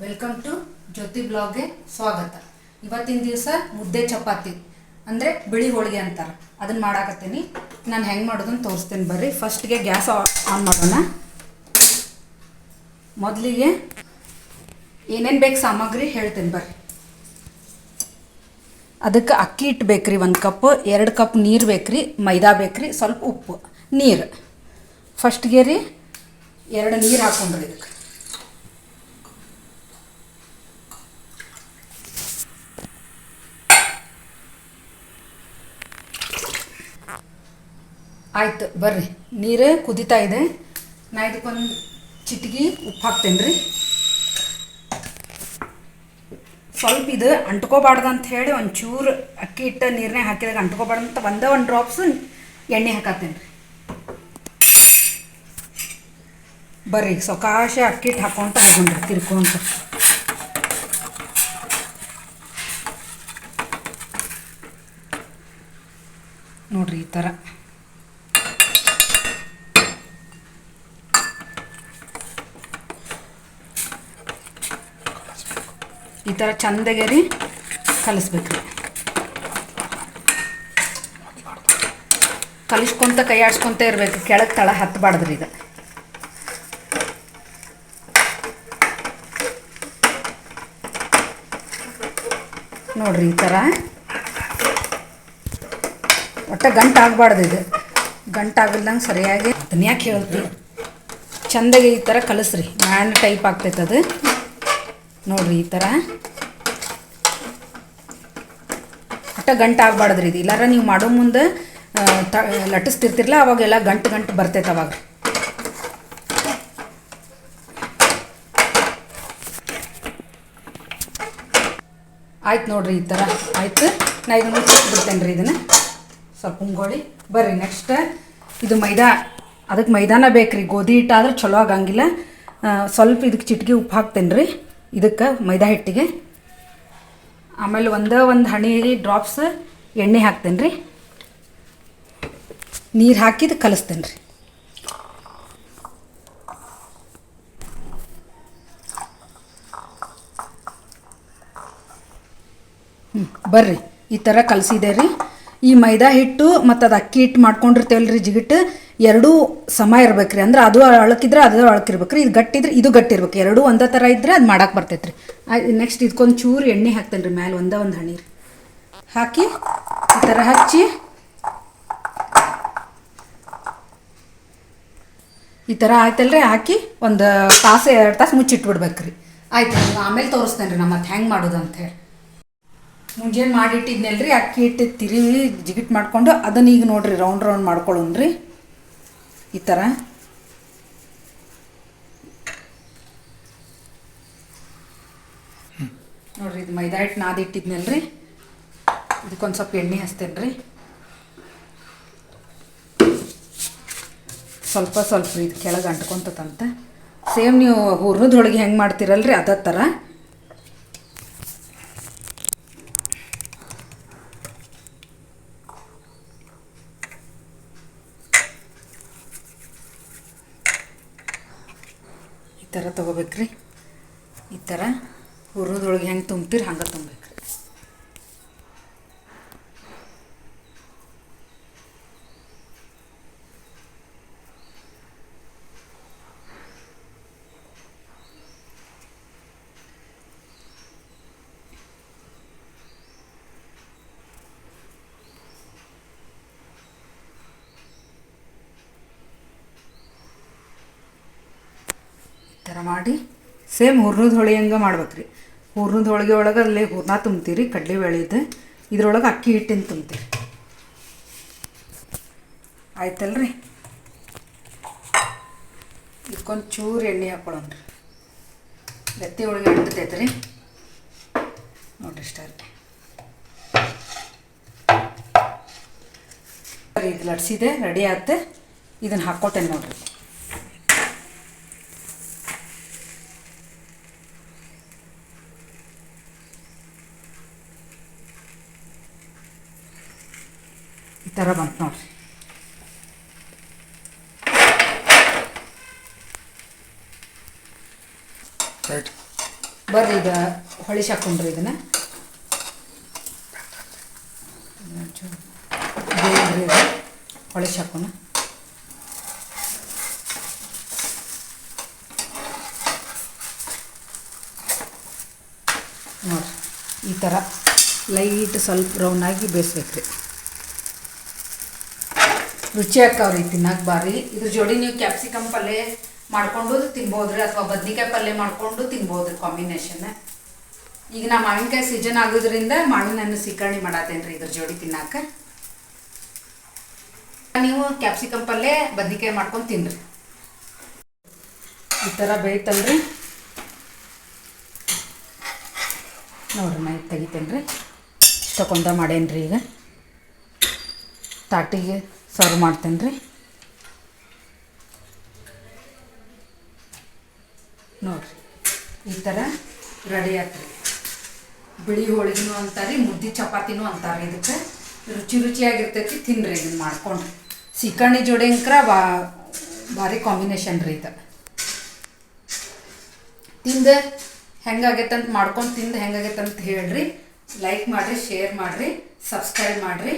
Welcome to ಜ್ಯೋತಿ ಬ್ಲಾಗ್ಗೆ ಸ್ವಾಗತ. ಇವತ್ತಿನ ದಿವಸ ಮುದ್ದೆ ಚಪಾತಿ, ಅಂದರೆ ಬಿಳಿ ಹೋಳಿಗೆ ಅಂತಾರೆ. ಅದನ್ನು ಮಾಡಾಕತ್ತೀನಿ. ನಾನು ಹೆಂಗೆ ಮಾಡೋದನ್ನು ತೋರಿಸ್ತೀನಿ ಬರ್ರಿ. ಫಸ್ಟ್ಗೆ ಗ್ಯಾಸ್ ಆನ್ ಮಾಡೋಣ. ಮೊದಲಿಗೆ ಏನೇನು ಬೇಕು ಸಾಮಗ್ರಿ ಹೇಳ್ತೀನಿ ಬರ್ರಿ. ಅದಕ್ಕೆ ಅಕ್ಕಿ ಹಿಟ್ಟು ಬೇಕ್ರಿ ಒಂದು ಕಪ್, ಎರಡು ಕಪ್ ನೀರು ಬೇಕ್ರಿ, ಮೈದಾ ಬೇಕ್ರಿ, ಸ್ವಲ್ಪ ಉಪ್ಪು, ನೀರು. ಫಸ್ಟ್ಗೆ ರೀ ಎರಡು ನೀರು ಹಾಕೊಂಡ್ರಿ ಇದಕ್ಕೆ. ಆಯ್ತು, ಬರ್ರಿ. ನೀರು ಕುದಿತಾ ಇದೆ. ನಾ ಇದಕ್ಕೊಂದು ಚಿಟಿಗೆ ಉಪ್ಪು ಹಾಕ್ತೇನೆ ರೀ. ಸ್ವಲ್ಪ ಇದು ಅಂಟ್ಕೋಬಾರ್ದು ಅಂತ ಹೇಳಿ ಒಂಚೂರು ಅಕ್ಕಿ ಹಿಟ್ಟು ನೀರನ್ನೇ ಹಾಕಿದಾಗ ಅಂಟ್ಕೋಬಾರ್ದು ಅಂತ ಒಂದೇ ಒಂದು ಡ್ರಾಪ್ಸ್ ಎಣ್ಣೆ ಹಾಕತ್ತೇನೆ ರೀ. ಬರ್ರಿ ಸೊಕಾಶ ಅಕ್ಕಿ ಹಿಟ್ಟು ಹಾಕೊಂತ ಹೋಗ್ರಿ ತಿರ್ಕೊಂತ. ನೋಡ್ರಿ ಈ ಥರ ಈ ಥರ ಚಂದಗೆ ರೀ ಕಲಿಸ್ಬೇಕ್ರಿ. ಕಲಿಸ್ಕೊಂತ ಕೈ ಆಡ್ಸ್ಕೊಂತ ಇರಬೇಕು. ಕೆಳಗೆ ತಳ ಹತ್ತಬಾರ್ದ್ರಿ ಈಗ. ನೋಡ್ರಿ ಈ ಥರ ಒಟ್ಟ ಗಂಟು ಆಗಬಾರ್ದು ಇದು. ಗಂಟು ಆಗಲ್ದಂಗೆ ಸರಿಯಾಗಿ. ಅದನ್ನ ಯಾಕೆ ಹೇಳ್ತೀವಿ ಚಂದಗೆ ಈ ಥರ ಕಲಿಸ್ರಿ. ಮ್ಯಾಂಡ್ ಟೈಪ್ ಆಗ್ತೈತೆ ಅದು. ನೋಡ್ರಿ ಈ ಥರ ಒಟ್ಟ ಗಂಟು ಆಗಬಾರ್ದ್ರಿ ಇದು. ಇಲ್ಲಾರ ನೀವು ಮಾಡೋ ಮುಂದೆ ತ ಲಟ್ಟಿಸ್ತಿರ್ತಿರಲ್ಲ ಅವಾಗೆಲ್ಲ ಗಂಟು ಗಂಟು ಬರ್ತೈತೆ ಅವಾಗ. ಆಯ್ತು ನೋಡ್ರಿ ಈ ಥರ ಆಯ್ತು. ನಾ ಇದನ್ನು ಬಿಡ್ತೇನೆ ರೀ ಇದನ್ನು. ಸ್ವಲ್ಪ ಉಂಗೋಳಿ. ಬರ್ರಿ ನೆಕ್ಸ್ಟ್. ಇದು ಮೈದಾ. ಅದಕ್ಕೆ ಮೈದಾನ ಬೇಕ್ರಿ. ಗೋಧಿ ಹಿಟ್ಟಾದ್ರೆ ಚಲೋ ಆಗಂಗಿಲ್ಲ. ಸ್ವಲ್ಪ ಇದಕ್ಕೆ ಚಿಟಿಕೆ ಉಪ್ಪು ಹಾಕ್ತೇನೆ ರೀ ಇದಕ್ಕೆ ಮೈದಾ ಹಿಟ್ಟಿಗೆ. ಆಮೇಲೆ ಒಂದೇ ಒಂದು ಹಣಿ ಡ್ರಾಪ್ಸ್ ಎಣ್ಣೆ ಹಾಕ್ತೇನೆ ರೀ ನೀರು ಹಾಕಿದ ಕಲಿಸ್ತೇನೆ ರೀ ಹ್ಞೂ ಬರ್ರಿ. ಈ ಥರ ಕಲಸಿದೆ ರೀ ಈ ಮೈದಾ ಹಿಟ್ಟು ಮತ್ತು ಅದು ಅಕ್ಕಿ ಹಿಟ್ಟು ಮಾಡ್ಕೊಂಡಿರ್ತೇವಲ್ಲ ರೀ ಜಿಗಿಟ್ಟು ಎರಡೂ ಸಮ ಇರ್ಬೇಕ್ರಿ. ಅಂದ್ರೆ ಅದು ಅಳಕಿದ್ರೆ ಅದು ಅಳಕಿರ್ಬೇಕ್ರಿ. ಇದು ಗಟ್ಟಿದ್ರೆ ಇದು ಗಟ್ಟಿರ್ಬೇಕು ಎರಡು ಒಂದೇ ಥರ ಇದ್ರೆ ಅದು ಮಾಡಕ್ಕೆ ಬರ್ತೈತ್ರಿ. ನೆಕ್ಸ್ಟ್ ಇದಕ್ಕೊಂದು ಚೂರು ಎಣ್ಣೆ ಹಾಕ್ತೇನೆ ರೀ ಮ್ಯಾಲೆ, ಒಂದೇ ರೀ. ಹಾಕಿ, ಈ ಥರ ಹಚ್ಚಿ, ಈ ಥರ ಆಯ್ತಲ್ರಿ, ಹಾಕಿ ಒಂದು ತಾಸು, ಎರಡು ತಾಸು ಮುಚ್ಚಿಟ್ಬಿಡ್ಬೇಕ್ರಿ ಆಯ್ತು ಆಮೇಲೆ ತೋರಿಸ್ತೇನೆ ರೀ ಮತ್ತೆ ಹೆಂಗೆ ಮಾಡೋದು ಅಂತೇಳಿ ಮುಂಜಾನೆ ಮಾಡಿಟ್ಟಿದ್ನಲ್ರಿ ಅಕ್ಕಿ ಹಿಟ್ಟು ತಿರುವಿ ಜಿಗಿಟ್ ಮಾಡ್ಕೊಂಡು ಅದನ್ನ ಈಗ ನೋಡ್ರಿ ರೌಂಡ್ ರೌಂಡ್ ಮಾಡ್ಕೊಳ್ಳೋಣ್ರಿ ಈ ಥರ ನೋಡ್ರಿ, ಇದು ಮೈದಾ ಹಿಟ್ಟು ನಾದಿಟ್ಟಿದ್ನಲ್ರಿ ಇದಕ್ಕೊಂದು ಸ್ವಲ್ಪ ಎಣ್ಣೆ ಹಚ್ತೇನೆ ರೀ ಸ್ವಲ್ಪ ಸ್ವಲ್ಪ ಇದು ಕೆಳಗೆ ಅಂಟ್ಕೊಂತದಂತ ಸೇಮ್ ನೀವು ಹೂರ್ಣದ ಹೋಳಿಗೆ ಹೆಂಗೆ ಮಾಡ್ತೀರಲ್ರಿ ಅದೇ ಥರ ಥರ ತೊಗೋಬೇಕ್ರಿ. ಈ ಥರ ಹುರಿದೊಳಗೆ ಹೆಂಗೆ ತುಂಬ್ತೀರಿ ಹಂಗೆ ತುಂಬ್ಬೇಕ್ರಿ ಈ ಥರ ಮಾಡಿ, ಸೇಮ್ ಹೂರ್ಣದ ಹೋಳಿ ಹಂಗೆ ಮಾಡ್ಬೇಕ್ರಿ. ಹೂರ್ಣದ ಹೋಳಿಗೆ ಒಳಗೆ ಅಲ್ಲಿ ಹೂರ್ಣ ತುಂಬ್ತೀರಿ ಕಡಲೆಬೇಳೆದು ಇದ್ರೊಳಗೆ ಅಕ್ಕಿ ಹಿಟ್ಟಿನ ತುಂಬ್ತೀರಿ. ಆಯ್ತಲ್ರಿ? ಇದಕ್ಕೊಂದು ಚೂರು ಎಣ್ಣೆ ಹಾಕೊಳ್ಳೋಣ್ರಿ ಗತ್ತಿ ಹೋಳಿಗೆ ಹಿಡ್ತೈತೆ ರೀ ನೋಡಿರಿ ಇಷ್ಟ ರೀ ಇದು ಲಟ್ಸಿದೆ ರೆಡಿ ಆಗುತ್ತೆ ಇದನ್ನು ಹಾಕ್ಕೊತೇನೆ ನೋಡ್ರಿ. ಥರ ಬಂತು ನೋಡ್ರಿ. ಬರ್ರಿ ಈಗ ಹೊಳಿಸಿ ಹಾಕೊಂಡ್ರಿ ಇದನ್ನು. ಹೊಳಿಸಿ ಹಾಕೋಣ ನೋಡ್ರಿ ಈ ಥರ ಲೈಟ್ ಸ್ವಲ್ಪ ಬ್ರೌನ್ ಆಗಿ ಬೇಯಿಸ್ಬೇಕ್ರಿ ರುಚಿ ಆಕ್ಕವ್ರಿ ತಿನ್ನಕ್ಕೆ ಬಾರಿ. ಇದ್ರ ಜೋಡಿ ನೀವು ಕ್ಯಾಪ್ಸಿಕಮ್ ಪಲ್ಯ ಮಾಡ್ಕೊಂಡು ತಿನ್ಬೋದ್ರಿ ಅಥವಾ ಬದ್ನಿಕಾಯಿ ಪಲ್ಯ ಮಾಡ್ಕೊಂಡು ತಿನ್ಬೋದ್ರಿ ಕಾಂಬಿನೇಷನ್ ಈಗ ನಾ ಮಾವಿನಕಾಯಿ ಸೀಸನ್ ಆಗೋದ್ರಿಂದ ಮಾವಿನ ಹಣ್ಣು ಮಾಡತ್ತೇನೆ ಮಾಡತ್ತೇನ್ರಿ ಇದ್ರ ಜೋಡಿ ತಿನ್ನಾಕ. ನೀವು ಕ್ಯಾಪ್ಸಿಕಮ್ ಪಲ್ಯ ಬದ್ನಿಕಾಯಿ ಮಾಡ್ಕೊಂಡು ತಿನ್ರಿ. ಈ ಥರ ಬೇಯ್ತಲ್ರಿ. ನೋಡ್ರಿ, ನಾ ಇದು ತೆಗಿತೇನೆ ರೀ ಇಷ್ಟಕ್ಕೊಂದ ಮಾಡೇನ್ರಿ ಈಗ. ತಾಟಿಗೆ ಸರ್ವ್ ಮಾಡ್ತೇನೆ ರೀ. ನೋಡ್ರಿ, ಈ ಥರ ರೆಡಿ ಆತ್ರಿ ಬಿಳಿ ಹೋಳಿಗೆನೂ ಅಂತಾರೆ ಮುದ್ದೆ ಚಪಾತಿನೂ ಅಂತಾರೆ ಇದಕ್ಕೆ. ರುಚಿ ರುಚಿಯಾಗಿರ್ತೈತಿ ತಿನ್ನಿರಿ ಇದನ್ನು ಮಾಡ್ಕೊಂಡು ಸೀಕರ್ಣಿ ಜೋಡಿ ಅಂಕ್ರ ಬಾ, ಭಾರಿ ಕಾಂಬಿನೇಷನ್ ರೀ ಇದು. ತಿಂದು ಹೆಂಗಾಗೈತಂತ ಮಾಡ್ಕೊಂಡು ತಿಂದು ಹೆಂಗಾಗೈತಂತ ಹೇಳ್ರಿ. ಲೈಕ್ ಮಾಡಿರಿ ಶೇರ್ ಮಾಡಿರಿ ಸಬ್ಸ್ಕ್ರೈಬ್ ಮಾಡಿರಿ.